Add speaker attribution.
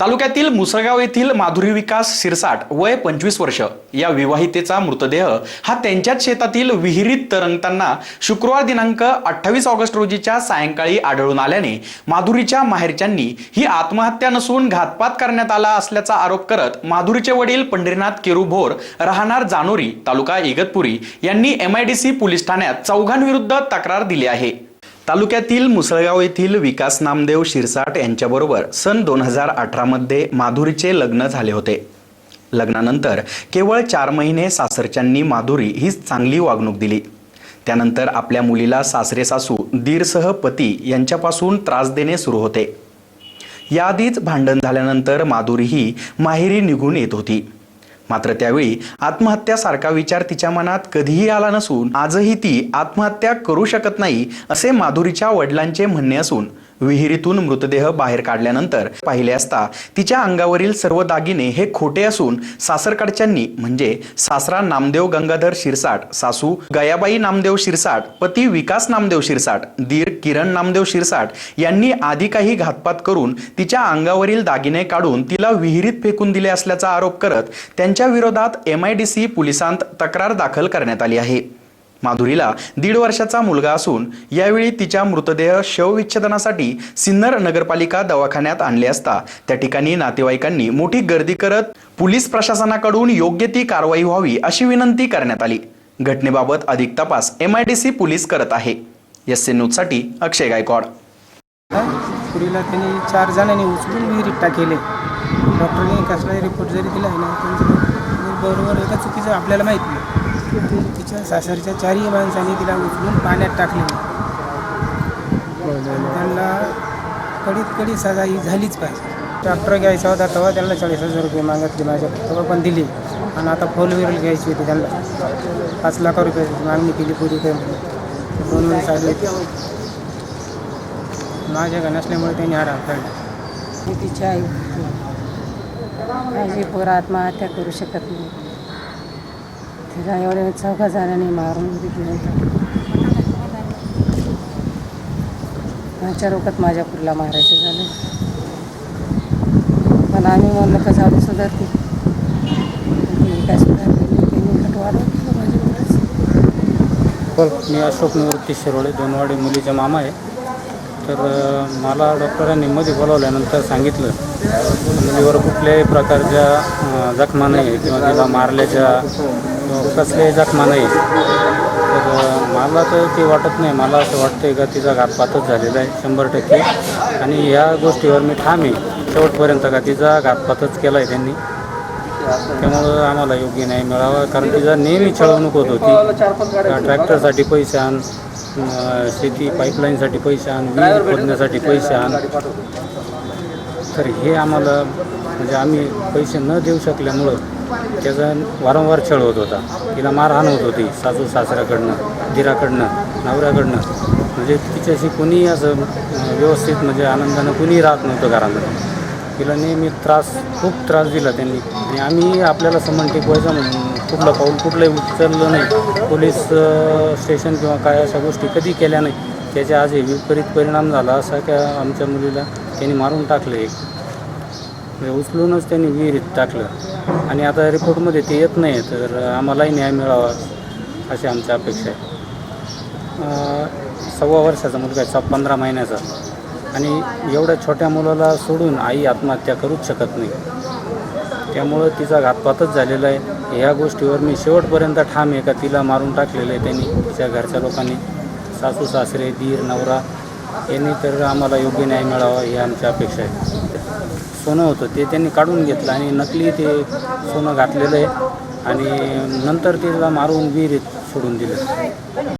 Speaker 1: तालुक्यातील मुसळगाव येथील माधुरी विकास शिरसाट वय पंचवीस वर्ष. या विवाहितेचा मृतदेह हा त्यांच्याच शेतातील विहिरीत तरंगताना शुक्रवार दिनांक अठ्ठावीस ऑगस्ट रोजीच्या सायंकाळी आढळून आल्याने माधुरीच्या माहेरच्यांनी ही आत्महत्या नसून घातपात करण्यात आला असल्याचा आरोप करत माधुरीचे वडील पंढरीनाथ केरू भोर राहणार जानोरी तालुका इगतपुरी यांनी एमआयडीसी पोलीस ठाण्यात चौघांविरुद्ध तक्रार दिली आहे. तालुक्यातील मुसळगाव येथील विकास नामदेव शिरसाट यांच्याबरोबर सन दोन हजार अठरामध्ये माधुरीचे लग्न झाले होते. लग्नानंतर केवळ चार महिने सासरच्यांनी माधुरी हीच चांगली वागणूक दिली. त्यानंतर आपल्या मुलीला सासरे सासू दीरसह पती यांच्यापासून त्रास देणे सुरू होते. याआधीच भांडण झाल्यानंतर माधुरी ही माहेरी निघून येत होती. मात्र त्यावेळी आत्महत्यासारखा विचार तिच्या मनात कधीही आला नसून आजही ती आत्महत्या करू शकत नाही असे माधुरीच्या वडिलांचे म्हणणे असून विहिरीतून मृतदेह बाहेर काढल्यानंतर पाहिले असता तिच्या अंगावरील सर्व दागिने हे खोटे असून सासरकडच्यांनी म्हणजे सासरा नामदेव गंगाधर शिरसाट सासू गयाबाई नामदेव शिरसाट पती विकास नामदेव शिरसाट दीर किरण नामदेव शिरसाट यांनी आधी काही घातपात करून तिच्या अंगावरील दागिने काढून तिला विहिरीत फेकून दिले असल्याचा आरोप करत त्यांच्या विरोधात एमआयडीसी पोलिसांत तक्रार दाखल करण्यात आली आहे. माधुरीला दीड वर्षाचा मुलगा असून यावेळी तिच्या मृतदेह शवविच्छेदनासाठी सिन्नर नगरपालिका दवाखान्यात आणले असता त्या ठिकाणी नातेवाईकांनी मोठी गर्दी करत पोलीस प्रशासनाकडून योग्य ती कारवाई व्हावी अशी विनंती करण्यात आली. घटनेबाबत अधिक तपास M I T C police करत आहे. एस एन न्यूजसाठी अक्षय गायकवाड.
Speaker 2: पुरीला त्यांनी चार जणांनी उचलून विहिरीत टाकेले डॉक्टरने कसलाही रिपोर्ट जरी दिला आहे ना त्यांचं बरोबर एका चुकीचं आपल्याला माहीत नाही. तिच्या सासरच्या चारही माणसांनी तिला उचलून पाण्यात टाकले. त्यांना कडीत कडी सजा ही झालीच पाहिजे. ट्रॅक्टर घ्यायचा होता तेव्हा त्यांना चाळीस हजार रुपये मागितले माझ्या तेव्हा पण दिली. आणि आता फोर व्हीलर घ्यायची होती त्यांना. पाच लाख रुपयाची मागणी केली पुरी काही दोन वेळेस आले माझ्या नसल्यामुळे त्यांनी हा राग काढला
Speaker 3: तिच्या तिची आई माझी पोरं आत्महत्या करू शकत नाही. तिला एवढ्या चौघा जणांनी मारून माझ्या रोखात माझ्या पुढला मारायचं झालं पण आम्ही म्हणलं का जाऊ सुधारते मी काय त्यांनी
Speaker 2: मी अशोक निवृत्ती शिरोळे दोनवाडी मुलीचा मामा आहे तर मला डॉक्टरांनी मध्ये बोलावल्यानंतर सांगितलं मुलीवर कुठल्याही प्रकारच्या जखमा नाही किंवा तिला मारल्याच्या कसले जखमा नाही. तर मला तर ते वाटत नाही. मला असं वाटतं का तिचा घातपातच झालेला आहे शंभर टक्के. आणि ह्या गोष्टीवर मी ठाम आहे. शेवटपर्यंत का तिचा घातपातच केला आहे त्यांनी. त्यामुळं आम्हाला योग्य नाही मिळावा. कारण तिचा नेहमी छळवणूक होत होती. ट्रॅक्टरसाठी पैसे आण शेती पाईपलाईनसाठी पैसे आण वीज खोदण्यासाठी पैसे आण. तर हे आम्हाला म्हणजे आम्ही पैसे न देऊ शकल्यामुळं त्याचा वारंवार छळ होत होता. तिला मारहाण होत होती सासू सासऱ्याकडनं दिराकडनं नवऱ्याकडनं. म्हणजे तिच्याशी कुणी असं व्यवस्थित म्हणजे आनंदानं कुणी राहत नव्हतं घरामध्ये. तिला नेहमी त्रास खूप त्रास दिला त्यांनी. आणि आम्ही आपल्याला समन टिकवायचं म्हणून कुठलं पाऊल कुठलंही उचललं नाही. पोलीस स्टेशन किंवा काय अशा गोष्टी कधी केल्या नाही. त्याच्या आजही विपरीत परिणाम झाला असा का आमच्या मुलीला त्यांनी मारून टाकलं एक. म्हणजे उचलूनच त्यांनी विहिरीत टाकलं. आणि आता रिपोर्टमध्ये ते येत नाही तर आम्हालाही न्याय मिळावा अशी आमची अपेक्षा आहे. सव्वा वर्षाचा मुलगा आहे सा पंधरा महिन्याचा. आणि एवढ्या छोट्या मुलाला सोडून आई आत्महत्या करूच शकत नाही. त्यामुळं तिचा घातपातच झालेला आहे. ह्या गोष्टीवर मी शेवटपर्यंत ठाम आहे का तिला मारून टाकलेलं आहे त्यांनी तिच्या घरच्या लोकांनी. सासू सासरे दीर नवरा यांनी तर आम्हाला योग्य न्याय मिळावा ही आमची अपेक्षा आहे. सोनं होतं ते त्यांनी काढून घेतलं आणि नकली ते सोनं घातलेलं आहे. आणि नंतर ते मारून विहिरीत सोडून दिलं.